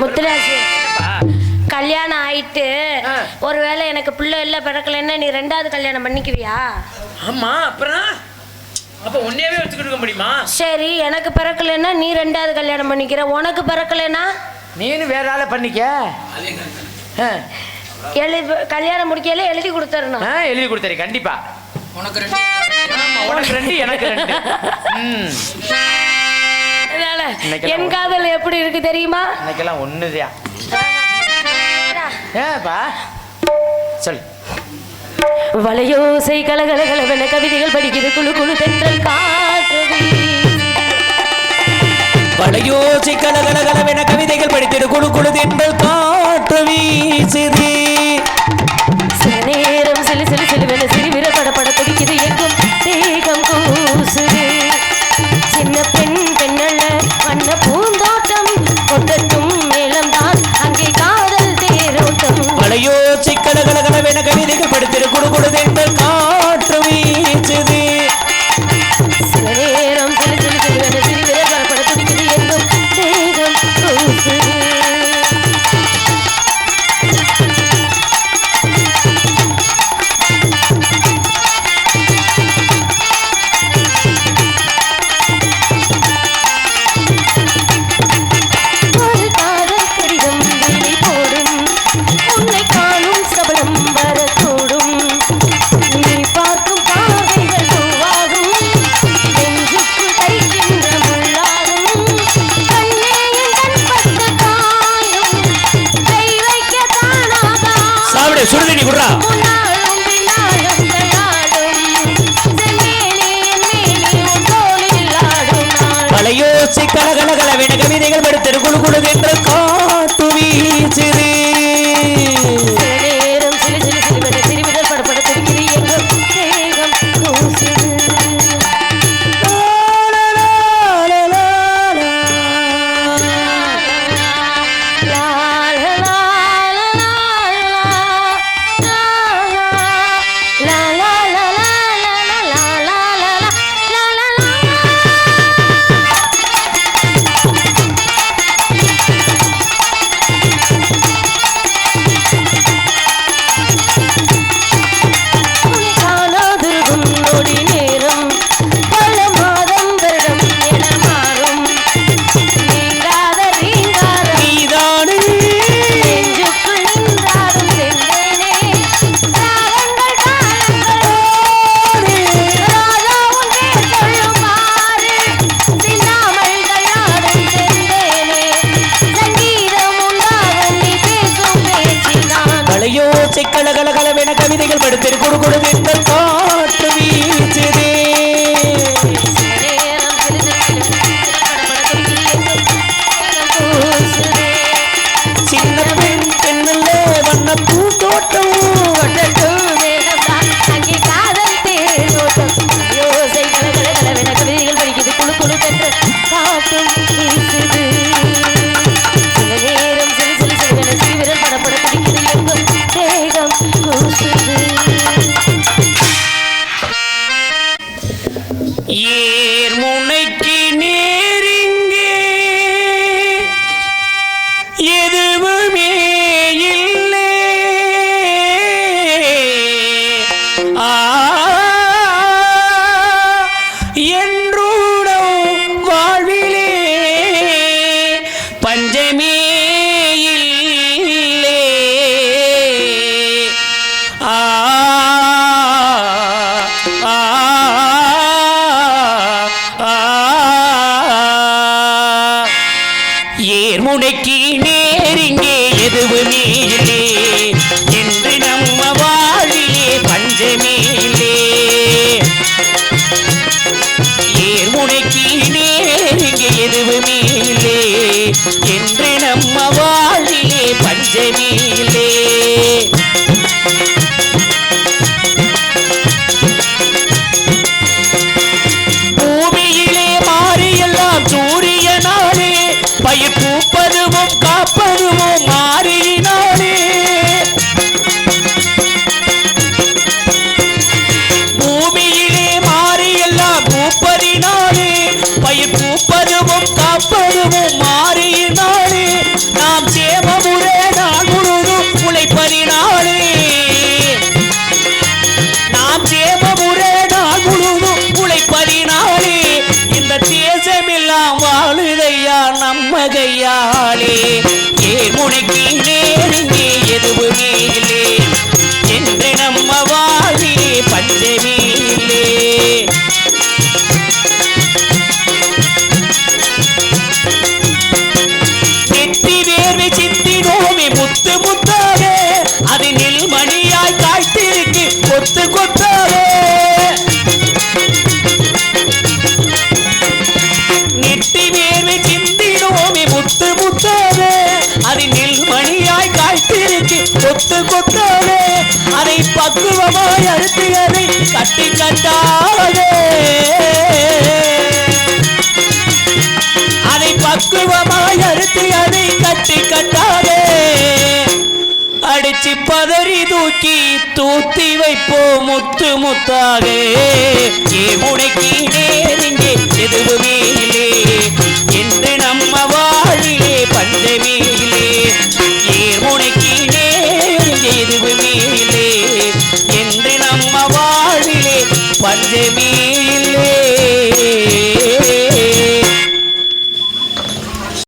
முத்துராஜ்? கல்யாணம் ஆயிட்டு ஆ. ஒருவேளை எனக்கு பிள்ளை இல்லை பிறக்கலைன்னா நீ ரெண்டாவது கல்யாணம் பண்ணிக்குவியா? ஆமா அப்புறம்? அப்ப உன்னையவே வச்சுக்கிட்டு இருக்க முடியுமா? சரி எனக்கு பிறக்கலைன்னா நீ ரெண்டாவது கல்யாணம் பண்ணிக்கிற. உனக்கு பிறக்கலைன்னா? நீனு வேற ஆளை பண்ணிக்க. எழுதி கல்யாணம் முடிக்கல எழுதி கொடுத்துடணும். ஆ, எழுதி கொடுத்தாரு கண்டிப்பா. உனக்கு ரெண்டு. ஆமா, உனக்கு ரெண்டு எனக்கு ரெண்டு. என் காதல் எப்படி இருக்கு தெரியுமா? இன்னைக்கெல்லாம் ஒண்ணுதியா ஏப்பா. சொல் வளையோசை கலகல கலவென கவிதைகள் படிக்குது குழு குழு தென்றல் காற்று வளையோசை கலகல கலவென கவிதைகள் படித்திடு குழு குழு தென்றல் காற்று வீசுதே. கலவென கவிதைகள் படித்திடு குழு குழு என்று காட்டு வீச்சிறு பச்சை கலகல கலவென கவிதைகள் படித்திரு. குடு குடு தென்றல் காற்று வீசுதே. நேரம் சின்ன பெண் பெண்ணல்ல ஏர் முனைக்கு எதுவுமே என்று நம்ம வாழிலே பஞ்சமே இல்லை ஏர்முனைக்கு என்று நம்ம வாழிலே பஞ்சமே பருவம் மாறினாளே நாம் சேமமுறை நான் முழுதும் உழைப்பதினாளே நாம் சேமமுறை நான் முழுதும் உழைப்பதினாளே இந்த தேசமெல்லாம் வாழுதையா நம்ம கையாளே ஏன் முனைக்கு நேருங்கே எதுவுமே இல்லை. பக்குவமாய் அழுத்தி கட்டி கட்டாதே அதை பக்குவமாய் அறுத்து கட்டி கட்டாதே அடிச்சு பதறி தூக்கி தூத்தி வைப்போ முத்து முத்தாகே. ஏ முனைக்கு நேரிங்கே எதுவுமே இல்லை. என்று நம்ம வாழிலே பஞ்சமே இல்லை. ஏர் முனைக்கு நேரிங்கே எதுவுமே இல்லை